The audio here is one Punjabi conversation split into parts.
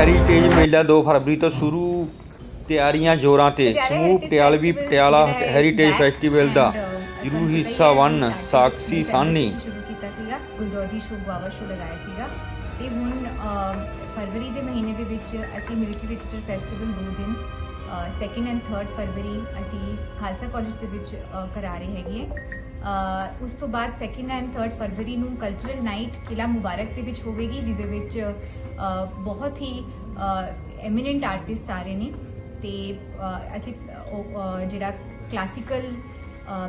ਹੈਰੀਟੇਜ ਮੇਲਾ 2 ਫਰਵਰੀ ਤੋਂ ਸ਼ੁਰੂ ਤਿਆਰੀਆਂ ਜ਼ੋਰਾਂ ਤੇ। ਸਮੂਹ ਪਟਿਆਲਵੀ ਪਟਿਆਲਾ ਹੈਰੀਟੇਜ ਫੈਸਟੀਵਲ ਦਾ। ਜ਼ਰੂਰ ਹਿੱਸਾ ਵਨ ਸਾਕਸ਼ੀ ਸਾਨੀ। ਸ਼ੁਰੂ ਕੀਤਾ ਸੀਗਾ। ਗੁਲਦੌਦੀ ਸ਼ੋ ਗੁਆਵਾ ਸ਼ੋ ਲਗਾਇਆ ਸੀਗਾ। ਤੇ ਹੁਣ ਅਹ, ਫਰਵਰੀ ਦੇ ਮਹੀਨੇ ਦੇ ਵਿੱਚ ਅਸੀਂ ਮਿਲਟਰੀ ਲਿਟਰੇਚਰ ਫੈਸਟੀਵਲ ਦੋ ਦਿਨ ਸੈਕੰਡ ਐਂਡ ਥਰਡ ਫਰਵਰੀ ਅਸੀਂ ਖਾਲਸਾ ਕਾਲਜ ਦੇ ਵਿੱਚ ਕਰਾ ਰਹੇ ਹੈਗੇ ਉਸ ਤੋਂ ਬਾਅਦ ਸੈਕੰਡ ਐਂਡ ਥਰਡ ਫਰਵਰੀ ਨੂੰ ਕਲਚਰਲ ਨਾਈਟ ਕਿਲਾ ਮੁਬਾਰਕ ਦੇ ਵਿੱਚ ਹੋਵੇਗੀ ਜਿਹਦੇ ਵਿੱਚ ਬਹੁਤ ਹੀ ਐਮੀਨੈਂਟ ਆਰਟਿਸਟ ਸਾਰੇ ਨੇ ਤੇ ਅਸੀਂ ਉਹ, ਜਿਹੜਾ ਕਲਾਸੀਕਲ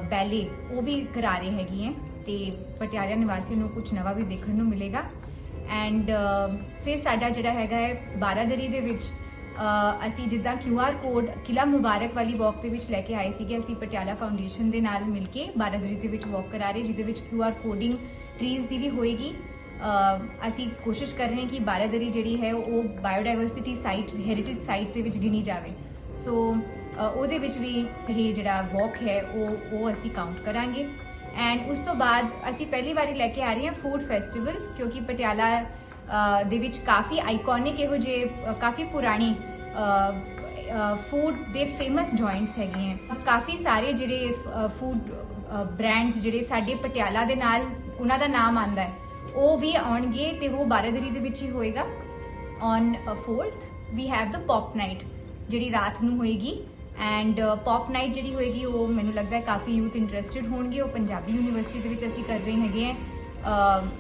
ਬੈਲੇ ਉਹ ਵੀ ਕਰਾ ਰਹੇ ਹੈਗੀ ਹੈ ਤੇ ਪਟਿਆਲਾ ਨਿਵਾਸੀ ਨੂੰ ਕੁਝ ਨਵਾਂ ਵੀ ਦੇਖਣ ਨੂੰ ਮਿਲੇਗਾ। ਐਂਡ ਫਿਰ ਸਾਡਾ ਜਿਹੜਾ ਹੈਗਾ ਹੈ ਬਾਰਾਦਰੀ ਦੇ ਵਿੱਚ ਅਸੀਂ ਜਿੱਦਾਂ QR ਕੋਡ ਕਿਲਾ ਮੁਬਾਰਕ ਵਾਲੀ ਵਾਕ ਦੇ ਵਿੱਚ ਲੈ ਕੇ ਆਏ ਸੀਗੇ, ਅਸੀਂ ਪਟਿਆਲਾ ਫਾਊਂਡੇਸ਼ਨ ਦੇ ਨਾਲ ਮਿਲ ਕੇ ਬਾਰਾਦਰੀ ਦੇ ਵਿੱਚ ਵਾਕ ਕਰਾ ਰਹੇ, ਜਿਹਦੇ ਵਿੱਚ QR ਕੋਡਿੰਗ ਟਰੀਜ਼ ਦੀ ਵੀ ਹੋਏਗੀ। ਅਸੀਂ ਕੋਸ਼ਿਸ਼ ਕਰ ਰਹੇ ਹਾਂ ਕਿ ਬਾਰਾਦਰੀ ਜਿਹੜੀ ਹੈ, ਉਹ ਬਾਇਓਡਾਇਵਰਸਿਟੀ ਸਾਈਟ ਹੈਰੀਟੇਜ ਸਾਈਟ ਦੇ ਵਿੱਚ ਗਿਣੀ ਜਾਵੇ। ਸੋ ਉਹਦੇ ਵਿੱਚ ਵੀ ਇਹ ਜਿਹੜਾ ਵਾਕ ਹੈ, ਉਹ ਉਹ ਅਸੀਂ ਕਾਊਂਟ ਕਰਾਂਗੇ। ਐਂਡ ਉਸ ਤੋਂ ਬਾਅਦ ਅਸੀਂ ਪਹਿਲੀ ਵਾਰੀ ਲੈ ਕੇ ਆ ਰਹੇ ਹਾਂ ਫੂਡ ਫੈਸਟੀਵਲ ਕਿਉਂਕਿ ਪਟਿਆਲਾ ਦੇ ਵਿੱਚ ਕਾਫੀ ਆਈਕੋਨਿਕ ਇਹੋ ਜਿਹੇ ਕਾਫੀ ਪੁਰਾਣੀ ਫੂਡ ਦੇ ਫੇਮਸ ਜੁਆਇੰਟਸ ਹੈਗੇ ਹੈ। ਕਾਫੀ ਸਾਰੇ ਜਿਹੜੇ ਫੂਡ ਬ੍ਰਾਂਡਸ ਜਿਹੜੇ ਸਾਡੇ ਪਟਿਆਲਾ ਦੇ ਨਾਲ ਉਹਨਾਂ ਦਾ ਨਾਮ ਆਂਦਾ ਹੈ। ਉਹ ਵੀ ਆਉਣਗੇ ਤੇ ਉਹ ਬਾਰਾਦਰੀ ਦੇ ਵਿੱਚ ਹੀ ਹੋਏਗਾ। On 4th we have the pop night ਜਿਹੜੀ ਰਾਤ ਨੂੰ ਹੋਏਗੀ। ਐਂਡ ਪੌਪ ਨਾਈਟ ਜਿਹੜੀ ਹੋਏਗੀ, ਉਹ ਮੈਨੂੰ ਲੱਗਦਾ ਹੈ ਕਾਫੀ ਯੂਥ ਇੰਟਰਸਟਿਡ ਹੋਣਗੇ। ਉਹ ਪੰਜਾਬੀ ਯੂਨੀਵਰਸਿਟੀ ਦੇ ਵਿੱਚ ਅਸੀਂ ਕਰ ਰਹੇ ਹੈਗੇ ਆ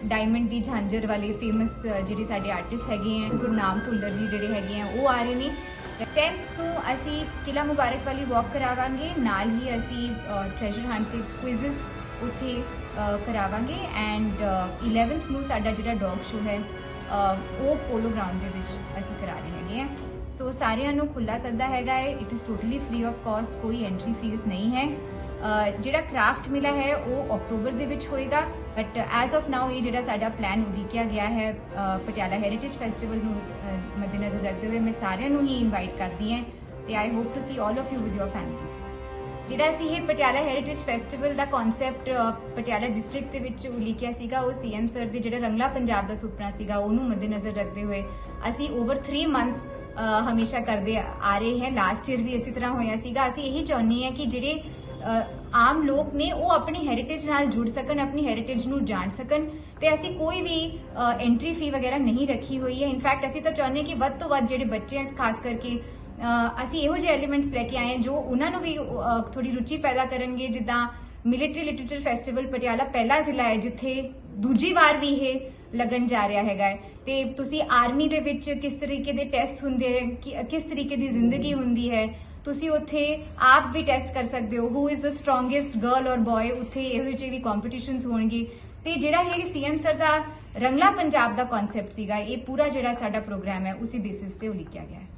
ਡਾਇਮੰਡ ਦੀ ਝਾਂਜਰ ਵਾਲੇ ਫੇਮਸ ਜਿਹੜੇ ਸਾਡੇ ਆਰਟਿਸਟ ਹੈਗੇ ਆ ਗੁਰਨਾਮ ਭੁੱਲਰ ਜੀ ਜਿਹੜੇ ਹੈਗੇ ਆ, ਉਹ ਆ ਰਹੇ ਨੇ। 10th ਨੂੰ ਅਸੀਂ ਕਿਲਾ ਮੁਬਾਰਕ ਵਾਲੀ ਵਾਕ ਕਰਾਵਾਂਗੇ, ਨਾਲ ਹੀ ਅਸੀਂ ਟ੍ਰੈਜਰ ਹੰਟ ਤੇ ਕੁਇਜ਼ਸ ਉੱਥੇ ਕਰਾਵਾਂਗੇ ਐਂਡ 11th ਨੂੰ ਸਾਡਾ ਜਿਹੜਾ ਡੌਗ ਸ਼ੋ ਹੈ ਉਹ ਪੋਲੋ ਗਰਾਊਂਡ ਦੇ ਵਿੱਚ ਅਸੀਂ ਕਰਾ ਰਹੇ ਹੈਗੇ ਆ। ਸੋ ਸਾਰਿਆਂ ਨੂੰ ਖੁੱਲਾ ਸੱਦਾ ਹੈਗਾ ਹੈ। It is totally free of cost ਕੋਈ ਐਂਟਰੀ ਫੀਸ ਨਹੀਂ ਹੈ। ਜਿਹੜਾ ਕ੍ਰਾਫਟ ਮੇਲਾ ਹੈ, ਉਹ ਅਕਤੂਬਰ ਦੇ ਵਿੱਚ ਹੋਏਗਾ। ਬਟ ਐਜ਼ ਆਫ ਨਾਓ ਇਹ ਜਿਹੜਾ ਸਾਡਾ ਪਲਾਨ ਉਲੀਕਿਆ ਗਿਆ ਹੈ ਪਟਿਆਲਾ ਹੈਰੀਟੇਜ ਫੈਸਟੀਵਲ ਨੂੰ ਮੱਦੇਨਜ਼ਰ ਰੱਖਦੇ ਹੋਏ, ਮੈਂ ਸਾਰਿਆਂ ਨੂੰ ਹੀ ਇਨਵਾਈਟ ਕਰਦੀ ਹਾਂ। ਤੇ I hope to see all of you with your family ਜਿਹੜਾ ਅਸੀਂ ਇਹ ਪਟਿਆਲਾ ਹੈਰੀਟੇਜ ਫੈਸਟੀਵਲ ਦਾ ਕਨਸੈਪਟ ਪਟਿਆਲਾ ਡਿਸਟ੍ਰਿਕਟ ਦੇ ਵਿੱਚ ਉਲੀਕਿਆ ਸੀਗਾ, ਉਹ ਸੀਐਮ ਸਰ ਦੇ ਜਿਹੜਾ ਰੰਗਲਾ ਪੰਜਾਬ ਦਾ ਸੁਪਨਾ ਸੀਗਾ, ਉਹਨੂੰ ਮੱਦੇਨਜ਼ਰ ਰੱਖਦੇ ਹੋਏ। ਅਸੀਂ ਓਵਰ 3 ਮੰਥਸ ਹਮੇਸ਼ਾ ਕਰਦੇ ਆ ਰਹੇ ਹੈ। ਲਾਸਟ ਈਅਰ ਵੀ ਇਸੇ ਤਰ੍ਹਾਂ ਹੋਇਆ ਸੀਗਾ। ਅਸੀਂ ਇਹੀ ਚਾਹੁੰਦੇ ਹਾਂ ਕਿ ਜਿਹੜੇ ਆਮ ਲੋਕ ਨੇ ਉਹ ਆਪਣੀ ਹੈਰੀਟੇਜ ਨਾਲ ਜੁੜ ਸਕਣ ਆਪਣੀ ਹੈਰੀਟੇਜ ਨੂੰ ਜਾਣ ਸਕਣ। ਤੇ ਅਸੀਂ ਕੋਈ ਵੀ ਐਂਟਰੀ ਫੀ ਵਗੈਰਾ ਨਹੀਂ ਰੱਖੀ ਹੋਈ ਹੈ। ਇਨਫੈਕਟ ਅਸੀਂ ਤਾਂ ਚਾਹੁੰਦੇ ਕਿ ਵੱਧ ਤੋਂ ਵੱਧ ਜਿਹੜੇ ਬੱਚੇ ਐ ਖਾਸ ਕਰਕੇ ਅਸੀਂ ਇਹੋ ਜਿਹੇ ਐਲੀਮੈਂਟਸ ਲੈ ਕੇ ਆਏ ਹਾਂ ਜੋ ਉਹਨਾਂ ਨੂੰ ਵੀ ਅ, ਥੋੜੀ ਰੁਚੀ ਪੈਦਾ ਕਰਨਗੇ। ਜਿੱਦਾਂ ਮਿਲਟਰੀ ਲਿਟਰੇਚਰ ਫੈਸਟੀਵਲ ਪਟਿਆਲਾ ਪਹਿਲਾ ਜ਼ਿਲ੍ਹਾ ਹੈ ਜਿੱਥੇ ਦੂਜੀ ਵਾਰ ਵੀ ਇਹ ਲੱਗਣ ਜਾ ਰਿਹਾ ਹੈਗਾ ਹੈ। ਤੇ ਤੁਸੀਂ ਆਰਮੀ ਦੇ ਵਿੱਚ ਕਿਸ ਤਰੀਕੇ ਦੇ ਟੈਸਟ ਹੁੰਦੇ ਹੈ, ਕਿ- ਕਿਸ ਤਰੀਕੇ ਦੀ ਜ਼ਿੰਦਗੀ ਹੁੰਦੀ ਹੈ, ਤੁਸੀਂ ਉੱਥੇ ਆਪ ਵੀ ਟੈਸਟ ਕਰ ਸਕਦੇ ਹੋ। Who is the strongest girl ਔਰ ਬॉय ਉੱਥੇ ਇਹੋ ਜਿਹੇ ਵੀ ਕੰਪੀਟੀਸ਼ਨਸ ਹੋਣਗੇ। ਤੇ ਜਿਹੜਾ ਇਹ ਸੀਐਮ ਸਰ ਦਾ ਰੰਗਲਾ ਪੰਜਾਬ ਦਾ ਕਨਸੈਪਟ ਸੀਗਾ, ਇਹ ਪੂਰਾ ਜਿਹੜਾ ਸਾਡਾ ਪ੍ਰੋਗਰਾਮ ਹੈ, ਉਸੇ ਬੇਸਿਸ ਤੇ ਉਹ ਲਿਖਿਆ ਗਿਆ ਹੈ।